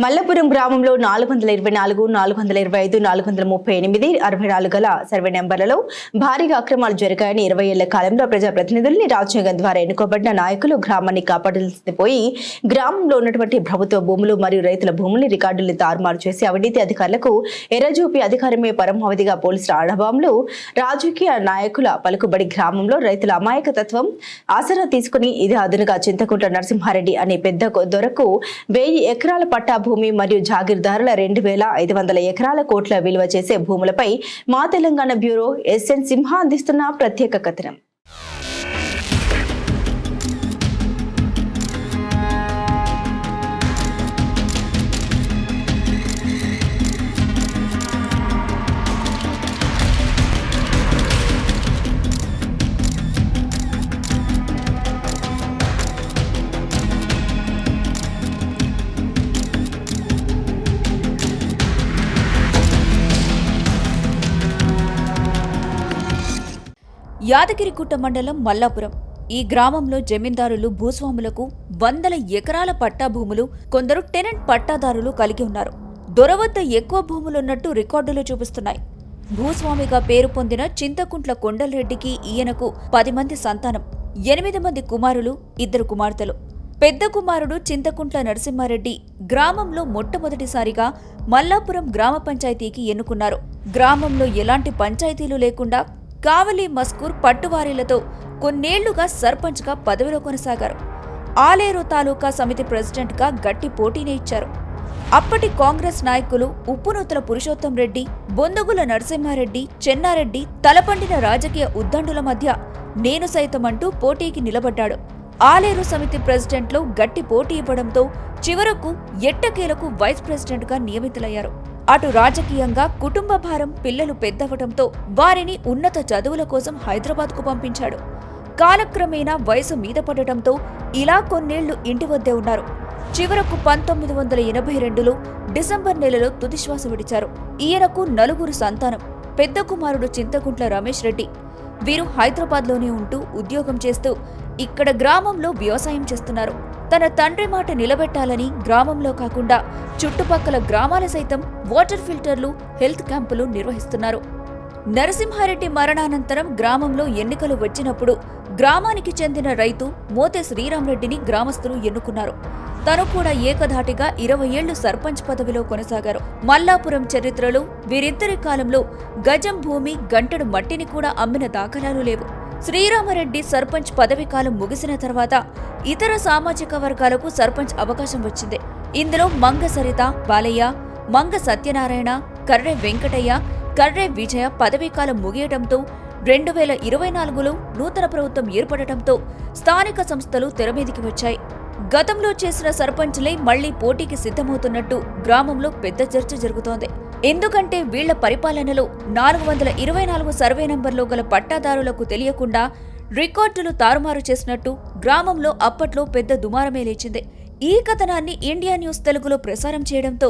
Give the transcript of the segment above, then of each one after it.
మల్లపురం గ్రామంలో నాలుగు వందల ఇరవై నాలుగు నాలుగు వందల ఇరవై ఐదు నాలుగు వందల ముప్పై ఎనిమిది అరవై నాలుగు గల సర్వే నెంబర్లలో భారీగా అక్రమాలు జరిగాయని ఇరవై ఏళ్ళ కాలంలో ప్రజాప్రతినిధుల్ని రాజ్యాంగం ద్వారా ఎన్నుకోబడిన నాయకులు గ్రామాన్ని కాపాడాల్సింది పోయి గ్రామంలో ఉన్నటువంటి ప్రభుత్వ భూములు మరియు రైతుల భూముల్ని రికార్డుల్ని తారుమారు చేసి అవినీతి అధికారులకు ఎర్రజూపి అధికారమే పరమావధిగా పోలీసుల ఆడభావంలో రాజకీయ నాయకుల పలుకుబడి గ్రామంలో రైతుల అమాయకతత్వం ఆసరా తీసుకుని ఇది అదునుగా చింతకుంట నరసింహారెడ్డి అనే పెద్ద దొరకు వెయ్యి ఎకరాల పట్టా భూమి మరియు జాగీర్దారుల రెండు వేల ఐదు వందల ఎకరాల కోట్ల విలువ చేసే భూములపై మా తెలంగాణ బ్యూరో ఎస్ఎన్ సింహ అందిస్తున్న ప్రత్యేక కథనం. యాదగిరిగుట్ట మండలం మల్లాపురం. ఈ గ్రామంలో జమీందారులు భూస్వాములకు వందల ఎకరాల పట్టా భూములు కొందరు టెనెంట్ పట్టాదారులు కలిగి ఉన్నారు. దొరవద్ద ఎక్కువ భూములున్నట్టు రికార్డులు చూపిస్తున్నాయి. భూస్వామిగా పేరు పొందిన చింతకుంట్ల కొండలరెడ్డికి ఈయనకు పది మంది సంతానం ఎనిమిది మంది కుమారులు ఇద్దరు కుమార్తెలు. పెద్ద కుమారుడు చింతకుంట్ల నరసింహారెడ్డి గ్రామంలో మొట్టమొదటిసారిగా మల్లాపురం గ్రామ పంచాయతీకి ఎన్నుకున్నారు. గ్రామంలో ఎలాంటి పంచాయతీలు లేకుండా కావలి మస్కూర్ పట్టువారీలతో కొన్నేళ్ళుగా సర్పంచ్గా పదవిలో కొనసాగారు. ఆలేరు తాలూకా సమితి ప్రెసిడెంట్గా గట్టి పోటీనే ఇచ్చారు. అప్పటి కాంగ్రెస్ నాయకులు ఉప్పునూతల పురుషోత్తం రెడ్డి బొందగుల నరసింహారెడ్డి చెన్నారెడ్డి తలపండిన రాజకీయ ఉద్దండుల మధ్య నేను సైతమంటూ పోటీకి నిలబడ్డాడు. ఆలేరు సమితి ప్రెసిడెంట్లో గట్టి పోటీ ఇవ్వడంతో చివరకు ఎట్టకేలకు వైస్ ప్రెసిడెంట్గా నియమితులయ్యారు. అటు రాజకీయంగా కుటుంబ భారం పిల్లలు పెద్దవటంతో వారిని ఉన్నత చదువుల కోసం హైదరాబాద్కు పంపించాడు. కాలక్రమేణా వయసు మీద పడటంతో ఇలా కొన్నేళ్ళు ఇంటి వద్దే ఉన్నారు. చివరకు పంతొమ్మిది వందల ఎనభై రెండులో డిసెంబర్ నెలలో తుదిశ్వాస విడిచారు. ఈయనకు నలుగురు సంతానం పెద్ద కుమారుడు చింతకుంట్ల రమేష్ రెడ్డి. వీరు హైదరాబాద్లోనే ఉంటూ ఉద్యోగం చేస్తూ ఇక్కడ గ్రామంలో వ్యవసాయం చేస్తున్నారు. తన తండ్రి మాట నిలబెట్టాలని గ్రామంలో కాకుండా చుట్టుపక్కల గ్రామాల సైతం వాటర్ ఫిల్టర్లు హెల్త్ క్యాంపులు నిర్వహిస్తున్నారు. నరసింహారెడ్డి మరణానంతరం గ్రామంలో ఎన్నికలు వచ్చినప్పుడు గ్రామానికి చెందిన రైతు మోతే శ్రీరామరెడ్డిని గ్రామస్తులు ఎన్నుకున్నారు. తను కూడా ఏకధాటిగా ఇరవై ఏళ్ళు సర్పంచ్ పదవిలో కొనసాగారు. మల్లాపురం చరిత్రలో వీరిద్దరి కాలంలో గజం భూమి గంటడు మట్టిని కూడా అమ్మిన దాఖలాలు లేవు. శ్రీరామరెడ్డి సర్పంచ్ పదవి కాలం ముగిసిన తర్వాత ఇతర సామాజిక వర్గాలకు సర్పంచ్ అవకాశం వచ్చింది. ఇందులో మంగ సరిత బాలయ్య మంగ సత్యనారాయణ కర్రె వెంకటయ్య కర్రె విజయ పదవీకాలం ముగియటంతో రెండు వేల ఇరవై నాలుగులో నూతన ప్రభుత్వం ఏర్పడటంతో స్థానిక సంస్థలు తెరమీదికి వచ్చాయి. గతంలో చేసిన సర్పంచ్లే మళ్ళీ పోటీకి సిద్ధమవుతున్నట్టు గ్రామంలో పెద్ద చర్చ జరుగుతోంది. ఎందుకంటే వీళ్ళ పరిపాలనలో నాలుగు వందల ఇరవై నాలుగు సర్వే నంబర్లో గల పట్టాదారులకు తెలియకుండా రికార్డులు తారుమారు చేసినట్టు గ్రామంలో అప్పట్లో పెద్ద దుమారమే లేచింది. ఈ కథనాన్ని ఇండియా న్యూస్ తెలుగులో ప్రసారం చేయడంతో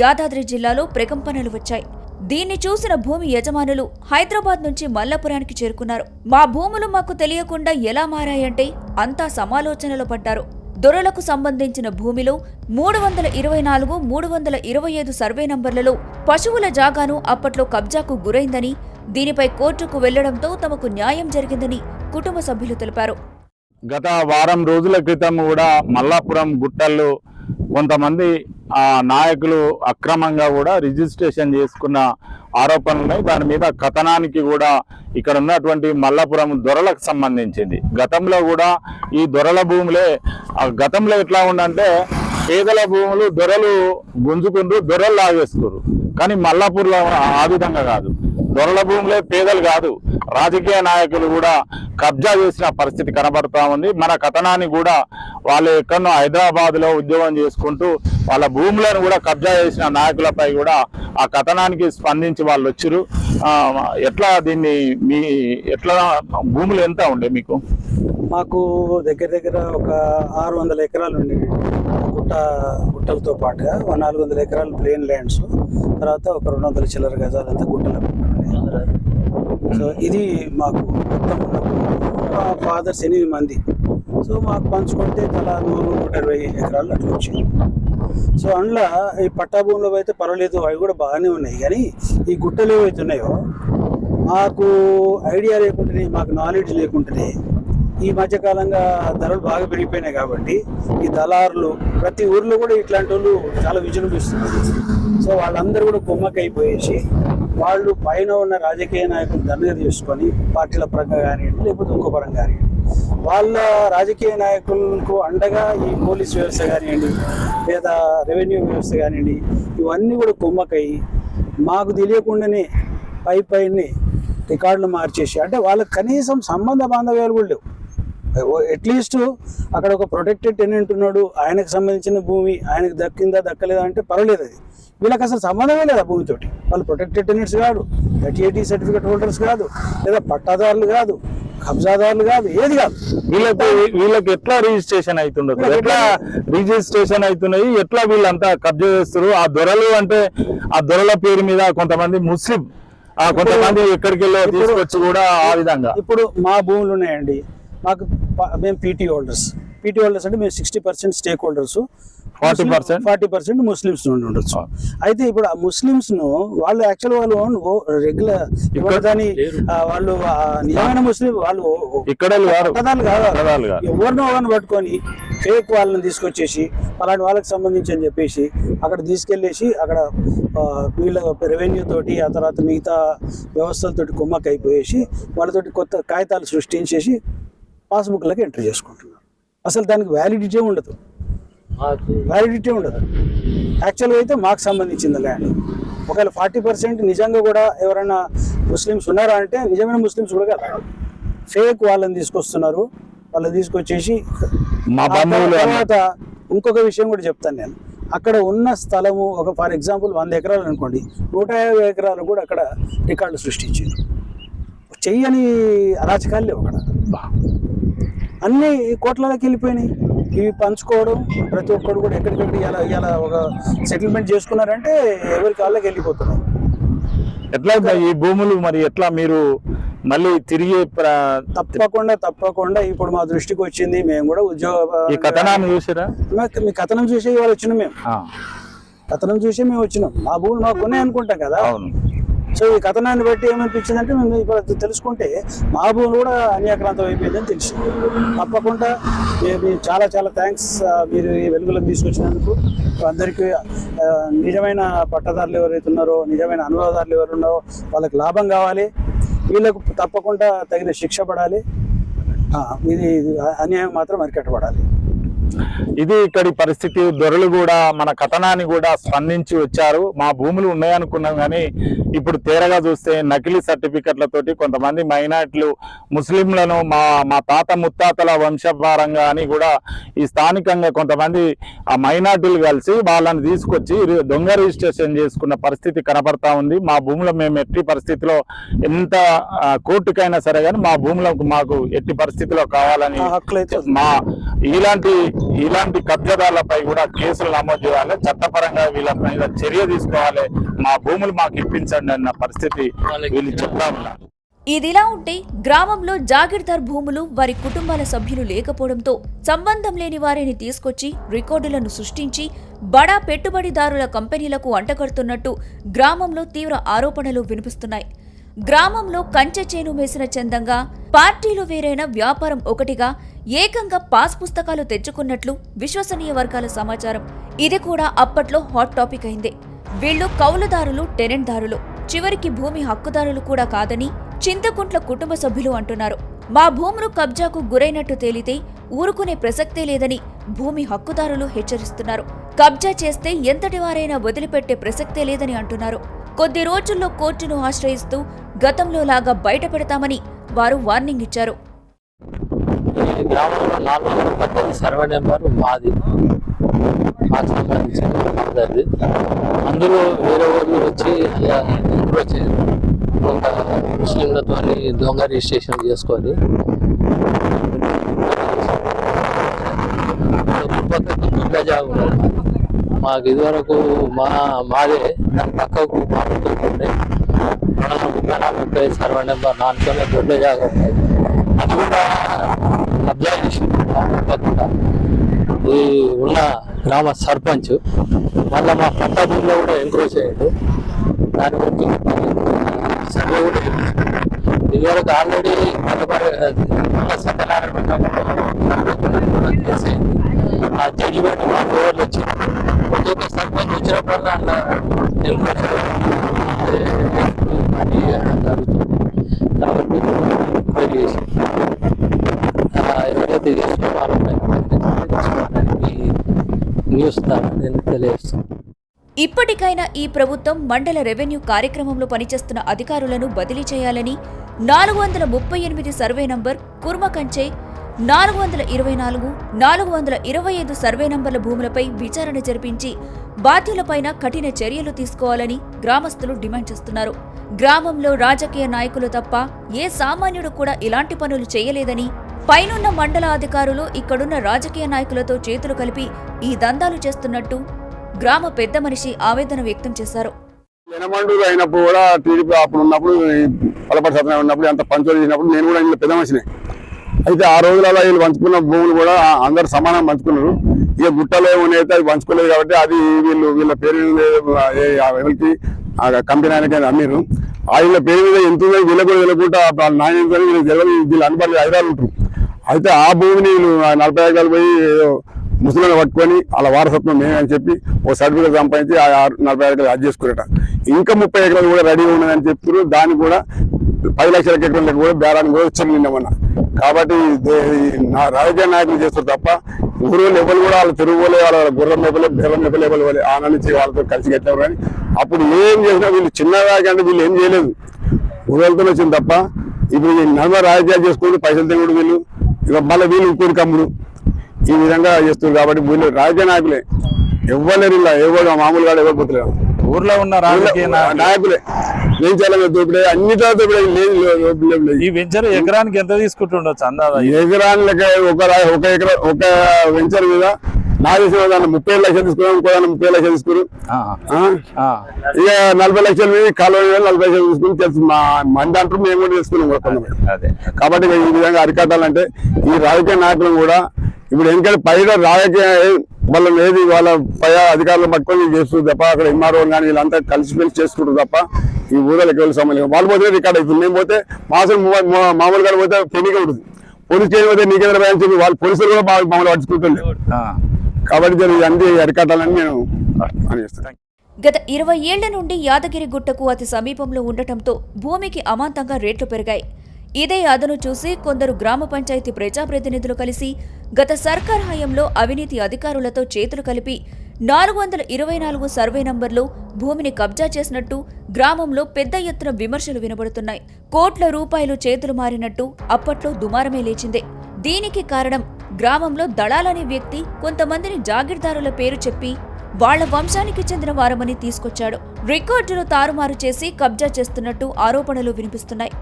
యాదాద్రి జిల్లాలో ప్రకంపనలు వచ్చాయి. దీన్ని చూసిన భూమి యజమానులు హైదరాబాద్ నుంచి మల్లాపురానికి చేరుకున్నారు. మా భూములు మాకు తెలియకుండా ఎలా మారాయంటే అంతా సమాలోచనలో పడ్డారు. దొరలకు సంబంధించిన భూమిలో మూడు వందల ఇరవై నాలుగు మూడు వందల ఇరవై ఐదు సర్వే నంబర్లలో పశువుల జాగాను అప్పట్లో కబ్జాకు గురైందని దీనిపై కోర్టుకు వెళ్ళడంతో తమకు న్యాయం జరిగిందని కుటుంబ సభ్యులు తెలిపారు. గత వారం రోజుల క్రితం కూడా మల్లాపురం గుట్టల్లో కొంతమంది నాయకులు అక్రమంగా కూడా రిజిస్ట్రేషన్ చేసుకున్న ఆరోపణలు ఉన్నాయి దాని మీద కథనానికి కూడా ఇక్కడ ఉన్నటువంటి మల్లాపురం దొరలకు సంబంధించింది. గతంలో కూడా ఈ దొరల భూములే ఆ గతంలో ఎట్లా ఉండంటే పేదల భూములు దొరలు గుంజుకుంటూ దొరలు లాగేస్తున్నారు కానీ మల్లాపూర్లో ఆ విధంగా కాదు. దొరల భూములే పేదలు కాదు. రాజకీయ నాయకులు కూడా కబ్జా చేసిన పరిస్థితి కనబడతా ఉంది. మన కథనాన్ని కూడా వాళ్ళు ఎక్కడో హైదరాబాద్లో ఉద్యోగం చేసుకుంటూ వాళ్ళ భూములను కూడా కబ్జా చేసిన నాయకులపై కూడా ఆ కథనానికి స్పందించి వాళ్ళు వచ్చారు ఎట్లా దీన్ని మీ ఎట్లా భూములు ఎంత ఉండే మీకు? మాకు దగ్గర దగ్గర ఒక ఆరు వందల ఎకరాలు ఉండేవి గుట్ట గుట్టలతో పాటుగా ఒక నాలుగు వందల ఎకరాలు ప్లేన్ ల్యాండ్స్ తర్వాత ఒక రెండు వందల చిల్లర గజాలంతా గుట్టలు. సో ఇది మాకు మొత్తం ఉన్న ఫాదర్స్ ఎనిమిది మంది. సో మాకు పంచుకుంటే తలా నూరు నూట ఇరవై ఎకరాలు అట్లా వచ్చింది సో అందులో ఈ పట్టా భూములు అయితే పర్వాలేదు అవి కూడా బాగానే ఉన్నాయి. కానీ ఈ గుట్టలు ఏవైతే ఉన్నాయో మాకు ఐడియా లేకుంటేనే మాకు నాలెడ్జ్ లేకుంటేనే ఈ మధ్యకాలంగా ధరలు బాగా పెరిగిపోయినాయి కాబట్టి ఈ దళారులు ప్రతి ఊర్లో కూడా ఇట్లాంటి వాళ్ళు చాలా విజృంభిస్తున్నారు. సో వాళ్ళందరూ కూడా కుమ్మకైపోయేసి వాళ్ళు పైన ఉన్న రాజకీయ నాయకులు దండగ తీసుకొని పార్టీల పరంగా కానివ్వండి లేకపోతే ఇంకో పరంగా కానివ్వండి వాళ్ళ రాజకీయ నాయకులకు అండగా ఈ పోలీస్ వ్యవస్థ కానివ్వండి లేదా రెవెన్యూ వ్యవస్థ కానివ్వండి ఇవన్నీ కూడా కుమ్మకై మాకు తెలియకుండానే పై పైని రికార్డులు మార్చేసి అంటే వాళ్ళకి కనీసం సంబంధ బాంధవ్యాలు కూడా లేవు. అట్లీస్ట్ అక్కడ ఒక ప్రొటెక్టెడ్ టెనెంట్ ఉన్నాడు ఆయనకు సంబంధించిన భూమి ఆయనకు దక్కిందా దక్కలేదా అంటే పర్వాలేదు అది. వీళ్ళకి అసలు సంబంధమే లేదు ఆ భూమితోటి? వాళ్ళు ప్రొటెక్టెడ్ టెనెంట్స్ కాదు థర్టీ సర్టిఫికేట్ హోల్డర్స్ కాదు లేదా పట్టాదారులు కాదు కబ్జాదారులు కాదు ఏది కాదు. వీళ్ళకి వీళ్ళకి ఎట్లా రిజిస్ట్రేషన్ అవుతుండదు ఎట్లా రిజిస్ట్రేషన్ అవుతున్నాయి? ఎట్లా వీళ్ళంతా కబ్జా చేస్తారు ఆ దొరలు అంటే ఆ దొరల పేరు మీద కొంతమంది ముస్లిం ఆ కొంతమంది ఎక్కడికి వెళ్ళో తీసుకొచ్చి కూడా ఆ విధంగా. ఇప్పుడు మా భూములు ఉన్నాయండి. మాకు మేము పీటీ హోల్డర్స్ పీటీ హోల్డర్స్ అంటే మేము sixty percent stake holders 40%? Forty percent Muslims నుండి ఉండొచ్చు. అయితే ఇప్పుడు ఆ ముస్లిమ్స్ను వాళ్ళు యాక్చువల్ వాళ్ళు రెగ్యులర్ ఇప్పుడు దాని వాళ్ళు నిజమైన ముస్లిం వాళ్ళు ఇక్కడ కాదు. ఎవరినో ఎవరిని పట్టుకొని ఫేక్ వాళ్ళని తీసుకొచ్చేసి అలాంటి వాళ్ళకి సంబంధించి అని చెప్పేసి అక్కడ తీసుకెళ్ళేసి అక్కడ వీళ్ళ రెవెన్యూ తోటి ఆ తర్వాత మిగతా వ్యవస్థలతోటి కుమ్మక్క అయిపోయేసి వాళ్ళతోటి కొత్త కాగితాలు సృష్టించేసి పాస్బుక్లకి ఎంట్రీ చేసుకుంటున్నారు. అసలు దానికి వ్యాలిడిటీ ఉండదు. వ్యాలిడిటీ ఉండదు. యాక్చువల్గా అయితే మాకు సంబంధించింది ల్యాండ్ ఒకవేళ ఫార్టీ పర్సెంట్ నిజంగా కూడా ఎవరైనా ముస్లిమ్స్ ఉన్నారా అంటే నిజమైన ముస్లిమ్స్ కూడా కదా. ఫేక్ వాళ్ళని తీసుకొస్తున్నారు. వాళ్ళని తీసుకొచ్చేసి మా తర్వాత ఇంకొక విషయం కూడా చెప్తాను నేను. అక్కడ ఉన్న స్థలము ఒక ఫర్ ఎగ్జాంపుల్ వంద ఎకరాలు అనుకోండి. నూట యాభై ఎకరాలు కూడా అక్కడ రికార్డు సృష్టించారు. చెయ్యని అరాచకాలు లేవు అక్కడ. అన్ని కోట్లలోకి వెళ్ళిపోయినాయి. ఇవి పంచుకోవడం ప్రతి ఒక్కరు కూడా ఎక్కడికెక్కడ ఇలా ఇలా ఒక సెటిల్మెంట్ చేసుకున్నారంటే ఎవరికి వాళ్ళకి వెళ్ళిపోతున్నారు ఎట్లా ఈ భూములు మరి ఎట్లా మీరు మళ్ళీ తిరిగి తప్పకుండా తప్పకుండా ఇప్పుడు మా దృష్టికి వచ్చింది. మేము కూడా ఉద్యోగ ఈ కథనాన్ని చూసారా? మీ- కథనం చూసి ఇవాళ వచ్చినాం మేము. కథనం చూసి మేము వచ్చినాం. మా భూములు మాకు ఉన్నాయి అనుకుంటాం కదా. అవును. సో ఈ కథనాన్ని బట్టి ఏమనిపించింది అంటే మేము ఇప్పుడు తెలుసుకుంటే మా భూమి కూడా అన్యాక్రాంతం అయిపోయిందని తెలిసింది. తప్పకుండా మీరు చాలా చాలా థ్యాంక్స్ మీరు ఈ వెలుగులోకి తీసుకొచ్చినందుకు. అందరికీ నిజమైన పట్టదారులు ఎవరైతే ఉన్నారో నిజమైన అనుభవదారులు ఎవరు ఉన్నారో వాళ్ళకి లాభం కావాలి. వీళ్ళకు తప్పకుండా తగిన శిక్ష పడాలి. ఇది అన్యాయం మాత్రం అరికట్టబడాలి. ఇది ఇక్కడి పరిస్థితి. దొరలు కూడా మన కథనాన్ని కూడా స్పందించి వచ్చారు. మా భూములు ఉన్నాయనుకున్నాం కానీ ఇప్పుడు తేరగా చూస్తే నకిలీ సర్టిఫికెట్లతోటి కొంతమంది మైనార్టీలు ముస్లింలను మా మా తాత ముత్తాతల వంశపారంగా అని కూడా ఈ స్థానికంగా కొంతమంది ఆ మైనార్టీలు కలిసి వాళ్ళని తీసుకొచ్చి దొంగ రిజిస్ట్రేషన్ చేసుకున్న పరిస్థితి కనబడతా ఉంది. మా భూములో మేము ఎట్టి పరిస్థితిలో ఎంత కోర్టుకైనా సరే కానీ మా భూములకు మాకు ఎట్టి పరిస్థితిలో కావాలని మా ఇలాంటి ఇలాంటి కబ్జాదారులపై కూడా కేసులు నమోదు చేయాలి. చట్టపరంగా వీళ్ళ మీద చర్య తీసుకోవాలి. మా భూములు మాకు ఇప్పించండి అన్న పరిస్థితి వీళ్ళు చెప్తా ఉన్నారు. ఇదిలా ఉంటే గ్రామంలో జాగీర్దార్ భూములు వారి కుటుంబాల సభ్యులు లేకపోవడంతో సంబంధం లేని వారిని తీసుకొచ్చి రికార్డులను సృష్టించి బడా పెట్టుబడిదారుల కంపెనీలకు అంటగడుతున్నట్టు గ్రామంలో తీవ్ర ఆరోపణలు వినిపిస్తున్నాయి. గ్రామంలో కంచె చేను వేసిన చందంగా పార్టీలు వేరైన వ్యాపారం ఒకటిగా ఏకంగా పాస్ పుస్తకాలు తెచ్చుకున్నట్లు విశ్వసనీయ వర్గాల సమాచారం. ఇది కూడా అప్పట్లో హాట్ టాపిక్ అయింది. వీళ్ళు కౌలుదారులు టెనెంట్దారులు. చివరికి భూమి హక్కుదారులు కూడా కాదని చింతకుంట్ల కుటుంబ సభ్యులు అంటున్నారు. మా భూములు కబ్జాకు గురైనట్టు తేలితే ఊరుకునే ప్రసక్తే లేదని భూమి హక్కుదారులు హెచ్చరిస్తున్నారు. కబ్జా చేస్తే ఎంతటి వారైనా వదిలిపెట్టే ప్రసక్తే లేదని అంటున్నారు. కొద్ది రోజుల్లో కోర్టును ఆశ్రయిస్తూ గతంలో లాగా బయట పెడతామని వారు వార్నింగ్ ఇచ్చారు. గ్రామంలో నాలుగు వందల పద్దెనిమిది సర్వే నెంబర్ మాది మాకు సంబంధించిన అందులో వేరే వాళ్ళు వచ్చి అప్రోచ్ ఒక ముస్లింలతో దొంగ రిజిస్ట్రేషన్ చేసుకొని పక్కకు గుడ్డ ఉన్నది మాకు ఇదివరకు మా మాదే దాని పక్కకు మామిడి ఉండే మన ముప్పై నాలుగు నెంబర్ నాలుగుతోనే దొడ్డ జాగా ఉన్నది అది కూడా కబ్జా చేసి ఈ ఉన్న గ్రామ సర్పంచ్ మళ్ళీ మా పంట భూమిలో కూడా ఎంక్రోచ్ అయ్యాడు. దాని గురించి సర్వే కూడా ఇదివరకు ఆల్రెడీ సత్యనారాయణ ఆ జడ్జిమెంట్ మా ఫేవర్లో వచ్చింది. ఒక్కొక్క సర్పంచ్ వచ్చినప్పుడల్లా అట్లా ఎంక్రోచ్ అని జరుగుతుంది కాబట్టి ఎంక్వైరీ చేసి ఎవరైతే న్యూస్ ద్వారా నేను ఇప్పటికైనా ఈ ప్రభుత్వం మండల రెవెన్యూ కార్యక్రమంలో పనిచేస్తున్న అధికారులను బదిలీ చేయాలని నాలుగు వందల ముప్పై ఎనిమిది సర్వే నంబర్ కుర్మకంచే నాలుగు వందల ఇరవై నాలుగు నాలుగు వందల ఇరవై ఐదు సర్వే నంబర్ల భూములపై విచారణ జరిపించి బాధ్యులపైన కఠిన చర్యలు తీసుకోవాలని గ్రామస్తులు డిమాండ్ చేస్తున్నారు. గ్రామంలో రాజకీయ నాయకులు తప్ప ఏ సామాన్యుడు కూడా ఇలాంటి పనులు చేయలేదని పైనున్న మండల అధికారులు ఇక్కడున్న రాజకీయ నాయకులతో చేతులు కలిపి ఈ దందాలు చేస్తున్నట్టు గ్రామ పెద్ద మనిషి ఆవేదన వ్యక్తం చేశారు. జనమండూరు అయినప్పుడు కూడా టీడీపీ అప్పుడు ఉన్నప్పుడు పలపటి సత్యం ఉన్నప్పుడు అంత పంచోలు చేసినప్పుడు నేను కూడా ఇంట్లో పెద్ద మనిషినే. అయితే ఆ రోజులలో వీళ్ళు పంచుకున్న భూములు కూడా అందరు సమానం పంచుకున్నారు. ఇక గుట్టలో అయితే అది పంచుకోలేదు కాబట్టి అది వీళ్ళు వీళ్ళ పేరు ఎవరికి ఆ కంపెనీ ఆయనకి అమ్మిరు ఆయన పేరు మీద ఎంత ఉందని వీళ్ళకి వెళ్ళకుండా వాళ్ళ నాయన వీళ్ళు తెలియదు వీళ్ళు అనుబడి హైదరాబాద్ ఉంటారు. అయితే ఆ భూమిని ఆ నలభై ఐదు పోయి ఏదో ముసలిని పట్టుకొని వాళ్ళ వారసత్వం మేమే అని చెప్పి ఓ సర్టిఫికేట్ సంపాదించి ఆ నలభై ఐదు అది చేసుకునేట ఇంకా ముప్పై ఎకరాలు కూడా రెడీగా ఉన్నదని చెప్తున్నారు దాన్ని కూడా పది లక్షల ఎకరాలకు కూడా బేరానికి కూడా వచ్చాను నిన్నమన్న కాబట్టి నా రాజకీయ నాయకులు చేస్తారు తప్ప ఊరు లెవెల్ కూడా వాళ్ళ తిరుగు వాళ్ళ గుర్రం లెవెల్ బేరం లెవెల్ లెవెల్ పోలే ఆ నుంచి వాళ్ళతో కలిసి కట్టారు కానీ అప్పుడు ఏం చేసినా వీళ్ళు చిన్నగా అంటే వీళ్ళు ఏం చేయలేదు. ఊరలతో వచ్చింది తప్ప ఇప్పుడు ఈ నర్మ రాజకీయాలు చేసుకుంటూ పైసలు తినడు వీళ్ళు ఇక మళ్ళీ వీళ్ళు ఇంకోటి కమ్ముడు. ఈ విధంగా చేస్తారు కాబట్టి వీళ్ళు రాజకీయ నాయకులే. ఎవ్వలేరు ఇలా ఎవరు మామూలుగా ఎవరు పోతలేరు. ఊర్లో ఉన్న రాజకీయ నాయకులు. దోపిడే అన్నిటిలో దోపిడే లేదు. ఈ వెంచర్ ఎకరానికి ఎంత తీసుకుంటుండొచ్చు అందాదా? ఎకరాని లెక్క ఒక ఒక ఎకరా ఒక వెంచర్ మీద నా చేసిన దాన్ని ముప్పై ఐదు లక్షలు తీసుకున్నాం ఇంకో దాన్ని ముప్పై లక్షలు? ఆ. ఇక నలభై లక్షల కాలువ నలభై లక్షలు తీసుకుని తెలుసు మా మంది అంటారు మేము కూడా తీసుకున్నాం కాబట్టి ఈ విధంగా అరికట్టాలంటే ఈ రాజకీయ నాయకులు కూడా ఇప్పుడు ఎందుకంటే పైన రాజకీయ వాళ్ళ ఏది వాళ్ళ పై అధికారులు పట్టుకొని చేస్తుంది తప్ప అక్కడ ఎంఆర్ఓ కానీ వీళ్ళంతా కలిసి మెలిసి చేసుకుంటారు తప్ప ఈ ఊళ్ళకి వెళ్ళి సంబంధం వాళ్ళు పోతే రికార్డ్ అవుతుంది. మేము పోతే మాసం మామూలుగా పోతే పెళ్ళిగా ఉంటుంది. పోలీస్ స్టేషన్ పోతే నీకేదైనా భయం చెప్పి వాళ్ళు పోలీసులు కూడా మమ్మల్ని పట్టుకుంటుంది. కాబట్టి అరికట్టాలని నేను పనిచేస్తాను. గత ఇరవై ఏళ్ళ నుండి యాదగిరి గుట్టకు అతి సమీపంలో ఉండటంతో భూమికి అమాంతంగా రేట్లు పెరిగాయి. ఇదే అదను చూసి కొందరు గ్రామ పంచాయతీ ప్రజాప్రతినిధులు కలిసి గత సర్కార్ హయాంలో అవినీతి అధికారులతో చేతులు కలిపి నాలుగు వందల ఇరవై నాలుగు సర్వే నంబర్లో భూమిని కబ్జా చేసినట్టు గ్రామంలో పెద్ద ఎత్తున విమర్శలు వినబడుతున్నాయి. కోట్ల రూపాయలు చేతులు మారినట్టు అప్పట్లో దుమారమే లేచిందే. దీనికి కారణం గ్రామంలో దళాలనే వ్యక్తి కొంతమందిని జాగీర్దారుల పేరు చెప్పి వాళ్ళ వంశానికి చెందిన వారమని తీసుకొచ్చాడు. రికార్డులు తారుమారు చేసి కబ్జా చేస్తున్నట్టు ఆరోపణలు వినిపిస్తున్నాయి.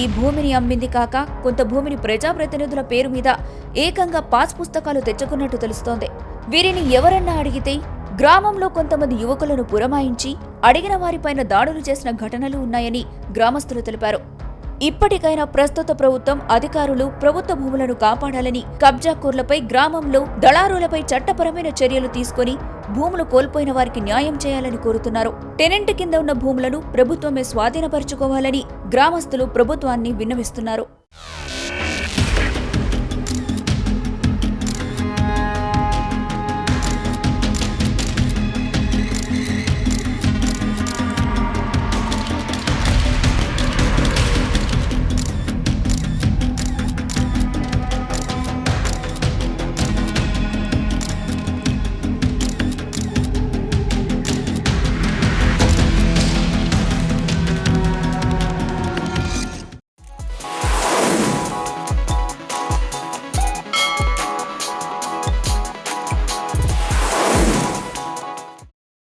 ఈ భూమిని అమ్మింది కాక కొంత భూమిని ప్రజాప్రతినిధుల పేరు మీద ఏకంగా పాస్ పుస్తకాలు తెచ్చుకున్నట్టు తెలుస్తోంది. వీరిని ఎవరన్నా అడిగితే గ్రామంలో కొంతమంది యువకులను పురమాయించి అడిగిన వారిపైన దాడులు చేసిన ఘటనలు ఉన్నాయని గ్రామస్తులు తెలిపారు. ఇప్పటికైనా ప్రస్తుత ప్రభుత్వం అధికారులు ప్రభుత్వ భూములను కాపాడాలని కబ్జాకూర్లపై గ్రామంలో దళారులపై చట్టపరమైన చర్యలు తీసుకొని భూములు కోల్పోయిన వారికి న్యాయం చేయాలని కోరుతున్నారు. టెనెంట్ కింద ఉన్న భూములను ప్రభుత్వమే స్వాధీనపరుచుకోవాలని గ్రామస్తులు ప్రభుత్వాన్ని విన్నవిస్తున్నారు.